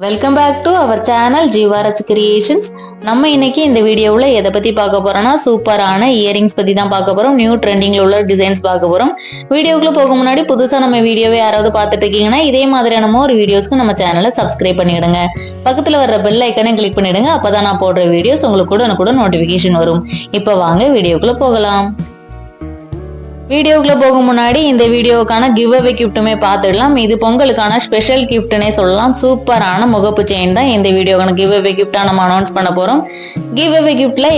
Welcome back to our channel Jeevaraj creations நம்ம இன்னைக்கு இந்த வீடியோவில் எதை பத்தி பார்க்க போறோம்னா சூப்பரான இயரிங்ஸ் பத்தி தான் பார்க்க போறோம். நியூ ட்ரெண்டிங்ல உள்ள டிசைன்ஸ் பார்க்க போறோம். வீடியோக்குள்ள போக முன்னாடி புதுசா நம்ம வீடியோவை யாராவது பார்த்துட்டு இருக்கீங்கன்னா இதே மாதிரியான ஒரு வீடியோஸ்க்கு நம்ம சேனலை சப்ஸ்கிரைப் பண்ணிடுங்க. பக்கத்துல வர்ற பெல் ஐக்கனை கிளிக் பண்ணிடுங்க. அப்பதான் நான் போடுற வீடியோஸ் உங்களுக்கு கூட கூட நோட்டிபிகேஷன் வரும். இப்போ வாங்க வீடியோக்குள்ள போகலாம். வீடியோக்குள்ளே போக முன்னாடி இந்த வீடியோவுக்கான கிவ் அவே கிஃப்ட்டுமே பார்த்துடலாம். இது பொங்கலுக்கான ஸ்பெஷல் கிஃப்ட்னே சொல்லலாம். சூப்பரான முகப்பு செயின் தான் இந்த வீடியோக்கான கிவ் அவே கிஃப்டா நம்ம அனௌன்ஸ் பண்ண போகிறோம் கிவ் அவே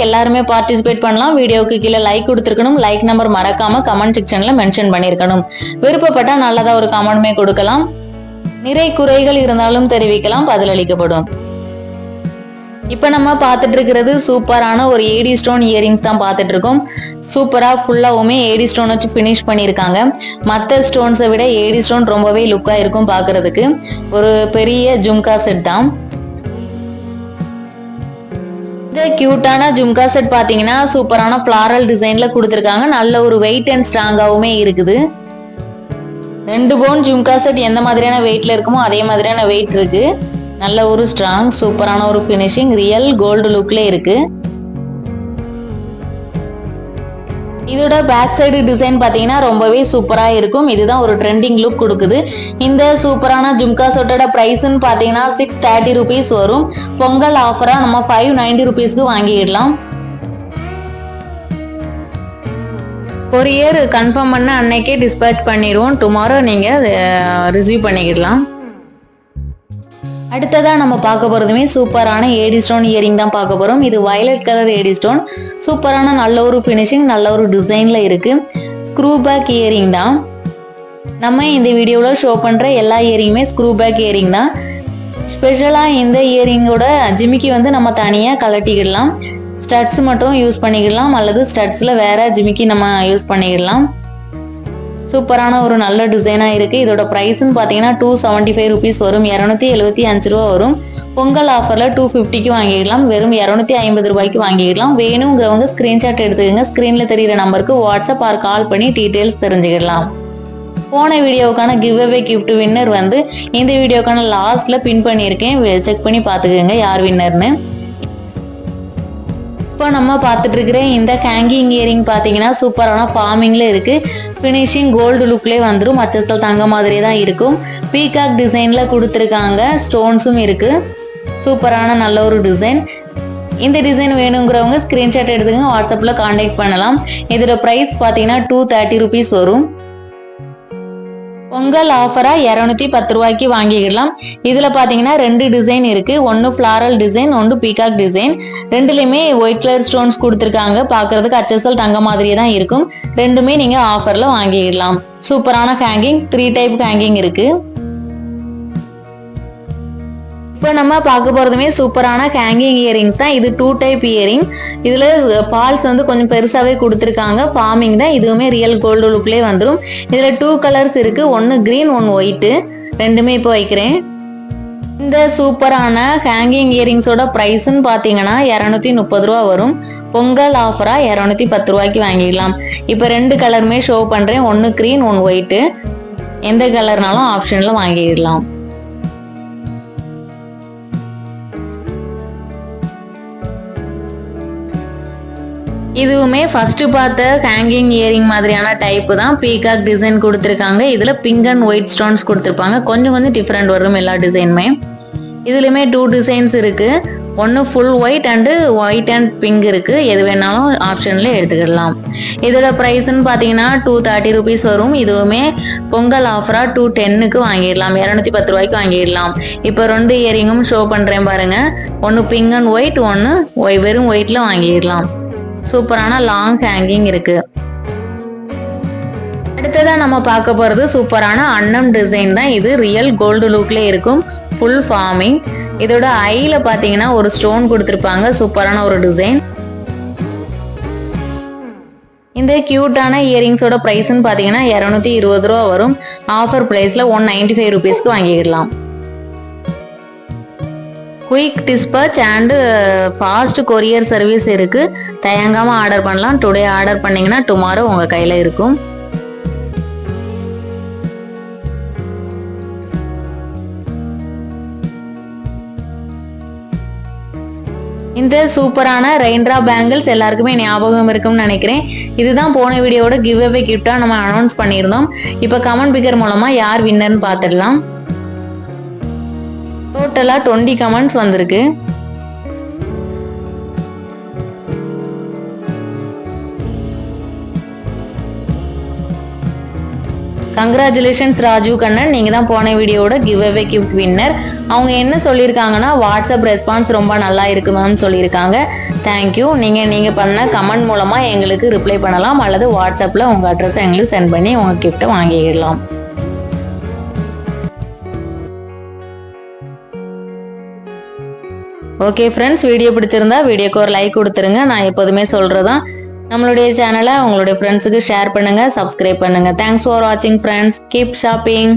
எல்லாருமே பார்ட்டிசிபேட் பண்ணலாம். வீடியோவுக்கு கீழே லைக் கொடுத்துருக்கணும். லைக் நம்பர் மறக்காம கமெண்ட் செக்ஷனில் மென்ஷன் பண்ணியிருக்கணும். விருப்பப்பட்டால் நல்லதாக ஒரு கமெண்ட்மே கொடுக்கலாம். நிறை குறைகள் இருந்தாலும் தெரிவிக்கலாம். பதிலளிக்கப்படும். இப்போ நம்ம பார்த்துட்டு இருக்கிறது சூப்பரான ஒரு ஏடி ஸ்டோன் இயரிங்ஸ் தான் பார்த்துட்டு இருக்கோம் சூப்பராக ஃபுல்லாகவுமே ஏடி ஸ்டோன் வச்சு ஃபினிஷ் பண்ணியிருக்காங்க. மற்ற ஸ்டோன்ஸை விட ஏடி ஸ்டோன் ரொம்பவே லுக்காக இருக்கும் பார்க்கறதுக்கு. ஒரு பெரிய ஜும்கா செட் தான். இந்த கியூட்டான ஜும்கா செட் பார்த்தீங்கன்னா சூப்பரான ஃப்ளாரல் டிசைனில் கொடுத்துருக்காங்க. நல்ல ஒரு வெயிட் அண்ட் ஸ்ட்ராங்காகவுமே இருக்குது. ரெண்டு போன் ஜும்கா செட் எந்த மாதிரியான வெயிட்ல இருக்குமோ அதே மாதிரியான வெயிட் இருக்கு. நல்ல ஒரு ஸ்ட்ராங் சூப்பரான ஒரு ஃபினிஷிங் ரியல் கோல்டு லுக்ல இருக்கு. இதோட பேக் சைடு டிசைன் பார்த்தீங்கன்னா ரொம்பவே சூப்பராக இருக்கும். இதுதான் ஒரு ட்ரெண்டிங் லுக் கொடுக்குது. இந்த சூப்பரான ஜும்கா சொட்டோட ப்ரைஸ்ன்னு பார்த்தீங்கன்னா சிக்ஸ் தேர்ட்டி ருபீஸ் வரும். பொங்கல் ஆஃபராக நம்ம ஃபைவ் நைன்டி ருபீஸ்க்கு வாங்கிடலாம். கொரியர் கன்ஃபார்ம் பண்ண அன்னைக்கே டிஸ்பேச் பண்ணிடுவோம். டுமாரோ நீங்கள் ரிசீவ் பண்ணிக்கிடலாம். அடுத்ததாக நம்ம பார்க்க போகிறதுமே சூப்பரான ஏடி ஸ்டோன் இயரிங் தான் பார்க்க போகிறோம் இது வயலட் கலர் ஏடி ஸ்டோன் சூப்பரான நல்ல ஒரு ஃபினிஷிங் நல்ல ஒரு டிசைனில் இருக்குது ஸ்க்ரூ பேக் இயரிங் தான். நம்ம இந்த வீடியோவில் ஷோ பண்ணுற எல்லா இயரிங்குமே ஸ்க்ரூ பேக் இயரிங் தான். ஸ்பெஷலாக இந்த இயரிங்கோட ஜிமிக்கி வந்து நம்ம தனியாக கலட்டிக்கிடலாம் ஸ்டட்ஸ் மட்டும் யூஸ் பண்ணிக்கிடலாம். அல்லது ஸ்டட்ஸில் வேற ஜிமிக்கி நம்ம யூஸ் பண்ணிக்கிடலாம். சூப்பரான ஒரு நல்ல டிசைனாக இருக்குது இதோட ப்ரைஸ்ன்னு பார்த்தீங்கன்னா டூ செவன்ட்டி ஃபைவ் ருபீஸ் வரும். இரநூத்தி எழுபத்தி அஞ்சு ரூபா வரும். பொங்கல் ஆஃபரில் டூ ஃபிஃப்டிக்கு வாங்கிக்கலாம் வெறும் இரநூத்தி ஐம்பது ரூபாய்க்கு வாங்கிக்கலாம் வேணுங்கிறவங்க ஸ்க்ரீன்ஷாட் எடுத்துக்கோங்க. ஸ்க்ரீனில் தெரியிற நம்பருக்கு வாட்ஸ்அப் ஆர் கால் பண்ணி டீட்டெயில்ஸ் தெரிஞ்சுக்கலாம் போன வீடியோவுக்கான கிவ் அவே கிஃப்ட் வின்னர் வந்து இந்த வீடியோக்கான லாஸ்ட்டில் பின் பண்ணியிருக்கேன். செக் பண்ணி பார்த்துக்கோங்க யார் வின்னர்னு இப்போ நம்ம பார்த்துட்டு இருக்கிற இந்த ஹேங்கிங் இயரிங் பார்த்தீங்கன்னா சூப்பரான ஃபார்மிங்கில் இருக்குது ஃபினிஷிங் கோல்டு லுக்லேயே வந்துடும் மச்சசல் தங்க மாதிரியே தான் இருக்கும். பீகாக் டிசைனில் கொடுத்துருக்காங்க. ஸ்டோன்ஸும் இருக்குது சூப்பரான நல்ல ஒரு டிசைன் இந்த டிசைன் வேணுங்கிறவங்க ஸ்க்ரீன்ஷாட் எடுத்துங்க வாட்ஸ்அப்பில் காண்டாக்ட் பண்ணலாம். இதோட ப்ரைஸ் பார்த்தீங்கன்னா டூ தேர்ட்டி ருபீஸ் வரும். பொங்கல் ஆஃபராக இரநூத்தி பத்து ரூபாய்க்கு வாங்கிக்கலாம் இதில் பார்த்தீங்கன்னா ரெண்டு டிசைன் இருக்குது ஒன்று ஃப்ளாரல் டிசைன் ஒன்று பீகாக் டிசைன் ரெண்டுலேயுமே ஒயிட் கலர் ஸ்டோன்ஸ் கொடுத்துருக்காங்க. பார்க்குறதுக்கு அச்சசல் தங்க மாதிரியே தான் இருக்கும். ரெண்டுமே நீங்கள் ஆஃபரில் வாங்கிடலாம். சூப்பரான ஹேங்கிங் த்ரீ டைப் ஹேங்கிங் இருக்குது இப்போ நம்ம பார்க்க போகிறதுமே சூப்பரான ஹேங்கிங் இயரிங்ஸ் தான். இது டூ டைப் இயரிங் இதில் ஃபால்ஸ் வந்து கொஞ்சம் பெருசாகவே கொடுத்துருக்காங்க. ஃபார்மிங் தான். இதுவுமே ரியல் கோல்டு லுக்லேயே வந்துடும் இதில் டூ கலர்ஸ் இருக்குது ஒன்று க்ரீன் ஒன்று ஒயிட்டு ரெண்டுமே இப்போ வைக்கிறேன். இந்த சூப்பரான ஹேங்கிங் இயரிங்ஸோட ப்ரைஸ்ன்னு பார்த்தீங்கன்னா இரநூத்தி முப்பது ரூபா வரும். பொங்கல் ஆஃபராக இரநூத்தி பத்து ரூபாய்க்கு வாங்கிடலாம். இப்போ ரெண்டு கலருமே ஷோ பண்ணுறேன் ஒன்று க்ரீன் ஒன்று ஒயிட்டு எந்த கலர்னாலும் ஆப்ஷனில் வாங்கிடலாம். இதுவுமே ஃபர்ஸ்ட் பார்த்த ஹேங்கிங் இயரிங் மாதிரியான டைப் தான். பீகாக் டிசைன் கொடுத்துருக்காங்க. இதில் பிங்க் அண்ட் ஒயிட் ஸ்டோன்ஸ் கொடுத்துருப்பாங்க. கொஞ்சம் கொஞ்சம் டிஃப்ரெண்ட் வரும் எல்லா டிசைனுமே இதுலேயுமே டூ டிசைன்ஸ் இருக்குது ஒன்று full white and white and pink இருக்குது எது வேணாலும் ஆப்ஷனில் எடுத்துக்கிடலாம் இதோட ப்ரைஸ்ன்னு பார்த்தீங்கன்னா டூ தேர்ட்டி ருபீஸ் வரும். இதுவுமே பொங்கல் ஆஃபராக டூ டென்னுக்கு வாங்கிடலாம். இரநூத்தி பத்து ரூபாய்க்கு வாங்கிடலாம். இப்போ ரெண்டு இயரிங்கும் ஷோ பண்ணுறேன் பாருங்கள் ஒன்று பிங்க் அண்ட் ஒயிட் ஒன்று ஒய் வெறும் ஒயிட்டில் வாங்கிடலாம். சூப்பரான லாங் ஹேங்கிங் இருக்கு. அடுத்ததான் நம்ம பார்க்க போறது சூப்பரான அன்னம் டிசைன் தான். இது ரியல் கோல்டு லுக்ல இருக்கும். ஃபுல் ஃபார்மிங் இதோட ஐயில் பாத்தீங்கன்னா ஒரு ஸ்டோன் கொடுத்துருப்பாங்க. சூப்பரான ஒரு டிசைன் இந்த கியூட்டான இயரிங்ஸோட ப்ரைஸ்ன்னு பார்த்தீங்கன்னா இரநூத்தி இருபது ரூபா வரும். ஆஃபர் ப்ரைஸில் ஒன் நைன்டி ஃபைவ் ருபீஸ்க்கு வாங்கிடலாம். Quick dispatch and fast courier service இருக்குது தயங்காமல் ஆர்டர் பண்ணலாம். டுடே ஆர்டர் பண்ணிங்கன்னா டுமாரோ உங்கள் கையில் இருக்கும். இந்த சூப்பரான ரெயின்ட்ரா பேங்கிள்ஸ் எல்லாருக்குமே ஞாபகம் இருக்கும்னு நினைக்கிறேன். இதுதான் போன வீடியோட கிவ் அவே கிஃப்டாக நம்ம அனௌன்ஸ் பண்ணியிருந்தோம். இப்போ கமெண்ட் பிக்கர் மூலமாக யார் வின்னர்னு பார்த்துடலாம். டோட்டலாக டுவெண்ட்டி கமெண்ட்ஸ் வந்திருக்கு. கங்க்ராச்சுலேஷன்ஸ் ராஜீவ் கண்ணன் நீங்கள் தான் போன வீடியோட கிவ் அவே கிஃப்ட் வின்னர் அவங்க என்ன சொல்லியிருக்காங்கன்னா வாட்ஸ்அப் ரெஸ்பான்ஸ் ரொம்ப நல்லா இருக்கு மேம் சொல்லியிருக்காங்க. தேங்க்யூ நீங்கள் நீங்கள் பண்ண கமெண்ட் மூலமாக எங்களுக்கு ரிப்ளை பண்ணலாம். அல்லது வாட்ஸ்அப்பில் உங்கள் அட்ரஸை எங்களுக்கு சென்ட் பண்ணி உங்கள் கிஃப்ட்டை வாங்கிடலாம். ஓகே ஃப்ரெண்ட்ஸ் வீடியோ பிடிச்சிருந்தா வீடியோக்கு ஒரு லைக் கொடுத்துருங்க. நான் எப்போதுமே சொல்கிறதான் நம்மளுடைய சேனலை உங்களுடைய ஃப்ரெண்ட்ஸுக்கு ஷேர் பண்ணுங்கள் சப்ஸ்கிரைப் பண்ணுங்கள் தேங்க்ஸ் ஃபார் வாட்சிங் ஃப்ரெண்ட்ஸ் கீப் ஷாப்பிங்